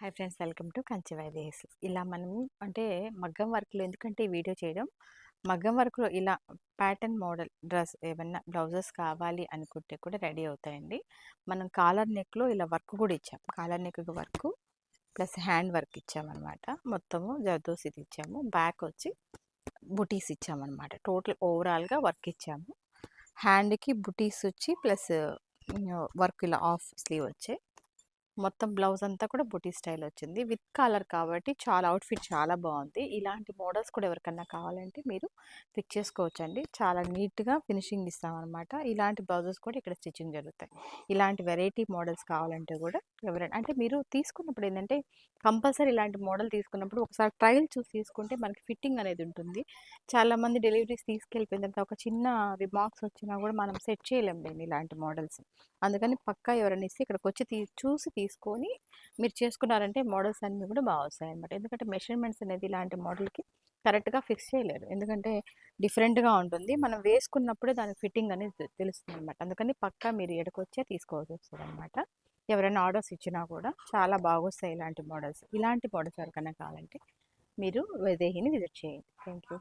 Hi friends welcome to Kanchi Vaidehas. ఇలా మనం అంటే మగ్గం వర్క్లో ఎందుకంటే ఈ వీడియో చేయడం మగ్గం వర్క్లో ఇలా ప్యాటర్న్ మోడల్ డ్రెస్ ఏమన్నా బ్లౌజెస్ కావాలి అనుకుంటే కూడా రెడీ అవుతాయండి. మనం కాలర్ నెక్లో ఇలా వర్క్ కూడా ఇచ్చాం. Collar neck work plus hand work ఇచ్చామన్నమాట. మొత్తము జర్దోసిది ఇచ్చాము. బ్యాక్ వచ్చి బుటీస్ ఇచ్చామన్నమాట. టోటల్ ఓవరాల్గా వర్క్ ఇచ్చాము. హ్యాండ్కి బుటీస్ వచ్చి ప్లస్ వర్క్ ఇలా ఆఫ్ స్లీవ్ వచ్చాయి మొత్తం బ్లౌజ్ అంతా కూడా బుటీ స్టైల్ వచ్చింది. విత్ కాలర్ కాబట్టి చాలా అవుట్ఫిట్ చాలా బాగుంది ఇలాంటి మోడల్స్ కూడా ఎవరికన్నా కావాలంటే మీరు పిక్ చేసుకోవచ్చండి. చాలా నీట్గా ఫినిషింగ్ ఇస్తామన్నమాట. ఇలాంటి బ్లౌజెస్ కూడా ఇక్కడ స్టిచ్చింగ్ జరుగుతాయి. ఇలాంటి వెరైటీ మోడల్స్ కావాలంటే కూడా ఎవరైనా అంటే మీరు తీసుకున్నప్పుడు ఏంటంటే కంపల్సరీ ఇలాంటి మోడల్ తీసుకున్నప్పుడు ఒకసారి ట్రయల్ చూసి తీసుకుంటే మనకి ఫిట్టింగ్ అనేది ఉంటుంది. చాలామంది డెలివరీస్ తీసుకెళ్ళిపోయిన తర్వాత ఒక చిన్న రిమార్క్స్ వచ్చినా కూడా మనం సెట్ చేయలేం లేండి ఇలాంటి మోడల్స్. అందుకని పక్కా ఎవరైనా ఇస్తే ఇక్కడికి వచ్చి తీ చూసి తీసుకొని మీరు చేసుకున్నారంటే మోడల్స్ అన్నీ కూడా బాగా వస్తాయి అనమాట ఎందుకంటే మెషర్మెంట్స్ అనేది ఇలాంటి మోడల్కి కరెక్ట్గా ఫిక్స్ చేయలేరు. ఎందుకంటే డిఫరెంట్గా ఉంటుంది. మనం వేసుకున్నప్పుడే దాని ఫిట్టింగ్ అనేది తెలుస్తుంది అనమాట అందుకని పక్కా మీరు ఎడకొచ్చే తీసుకోవాల్సి వస్తుంది అనమాట ఎవరైనా ఆర్డర్స్ ఇచ్చినా కూడా చాలా బాగొస్తాయి ఇలాంటి మోడల్స్. ఇలాంటి మోడల్స్ ఎవరికైనా కావాలంటే మీరు వైదేహిని విజిట్ చేయండి. Thank you